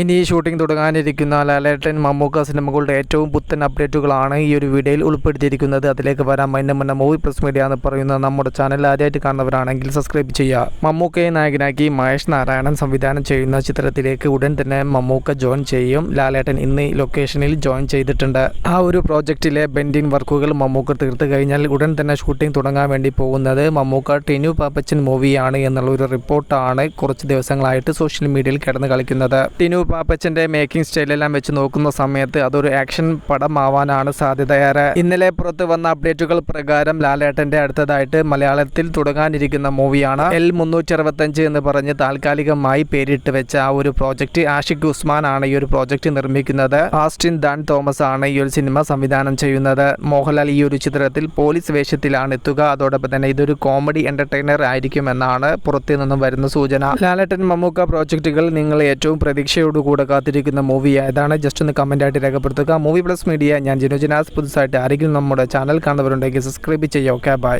ഇനി ഷൂട്ടിംഗ് തുടങ്ങാനിരിക്കുന്ന ലാലേട്ടൻ മമ്മൂക്ക സിനിമകളുടെ ഏറ്റവും പുത്തൻ അപ്ഡേറ്റുകളാണ് ഈ ഒരു വീഡിയോയിൽ ഉൾപ്പെടുത്തിയിരിക്കുന്നത്. അതിലേക്ക് വരാം അതിന്റെ മുന്നേ മൂവി പ്രസ് മീഡിയ എന്ന് പറയുന്ന നമ്മുടെ ചാനൽ ആദ്യമായിട്ട് കാണുന്നവരാണെങ്കിൽ സബ്സ്ക്രൈബ് ചെയ്യുക. മമ്മൂക്കയെ നായകനാക്കി മഹേഷ് നാരായണൻ സംവിധാനം ചെയ്യുന്ന ചിത്രത്തിലേക്ക് ഉടൻ തന്നെ മമ്മൂക്ക ജോയിൻ ചെയ്യും. ലാലേട്ടൻ ഇന്ന് ലൊക്കേഷനിൽ ജോയിൻ ചെയ്തിട്ടുണ്ട്. ആ ഒരു പ്രോജക്റ്റിലെ ബെൻഡിങ് വർക്കുകൾ മമ്മൂക്ക തീർത്ത് കഴിഞ്ഞാൽ ഉടൻ തന്നെ ഷൂട്ടിംഗ് തുടങ്ങാൻ വേണ്ടി പോകുന്നത് മമ്മൂക്ക ടിനു പാപ്പച്ചൻ മൂവിയാണ് എന്നുള്ള ഒരു റിപ്പോർട്ടാണ് കുറച്ച് ദിവസങ്ങളായിട്ട് സോഷ്യൽ മീഡിയയിൽ കിടന്ന് കളിക്കുന്നത്. ടിനു പാപ്പച്ചന്റെ മേക്കിംഗ് സ്റ്റൈലെല്ലാം വെച്ച് നോക്കുന്ന സമയത്ത് അതൊരു ആക്ഷൻ പടമാവാനാണ് സാധ്യതയേറെ. ഇന്നലെ പുറത്ത് വന്ന അപ്ഡേറ്റുകൾ പ്രകാരം ലാലേട്ടന്റെ അടുത്തതായിട്ട് മലയാളത്തിൽ തുടങ്ങാനിരിക്കുന്ന മൂവിയാണ് എൽ മുന്നൂറ്റി എന്ന് പറഞ്ഞ് താൽക്കാലികമായി പേരിട്ട് വെച്ച ആ ഒരു പ്രോജക്റ്റ്. ആഷിഖ് ഉസ്മാൻ ആണ് ഈ ഒരു പ്രോജക്റ്റ് നിർമ്മിക്കുന്നത്. ആസ്റ്റിൻ ദാൻ തോമസ് ആണ് ഈ ഒരു സിനിമ സംവിധാനം ചെയ്യുന്നത്. മോഹൻലാൽ ഈ ഒരു ചിത്രത്തിൽ പോലീസ് വേഷത്തിലാണ് എത്തുക. അതോടൊപ്പം തന്നെ ഇതൊരു കോമഡി എന്റർടൈനർ ആയിരിക്കുമെന്നാണ് പുറത്തു നിന്നും വരുന്ന സൂചന. ലാലേട്ടൻ മമ്മൂക്ക പ്രോജക്റ്റുകൾ നിങ്ങൾ ഏറ്റവും പ്രതീക്ഷയോടുകൂടെ കാത്തിരിക്കുന്ന മൂവി ഏതാണ്? ജസ്റ്റ് ഒന്ന് കമന്റ് ആയിട്ട് രേഖപ്പെടുത്തുക. മൂവി പ്ലസ് മീഡിയ ഞാൻ ജിനോ ജിനാസ്. പുതുസായിട്ട് ആരെങ്കിലും നമ്മുടെ ചാനൽ കാണുന്നവരുണ്ടെങ്കിൽ സബ്സ്ക്രൈബ് ചെയ്യുക. Okay bye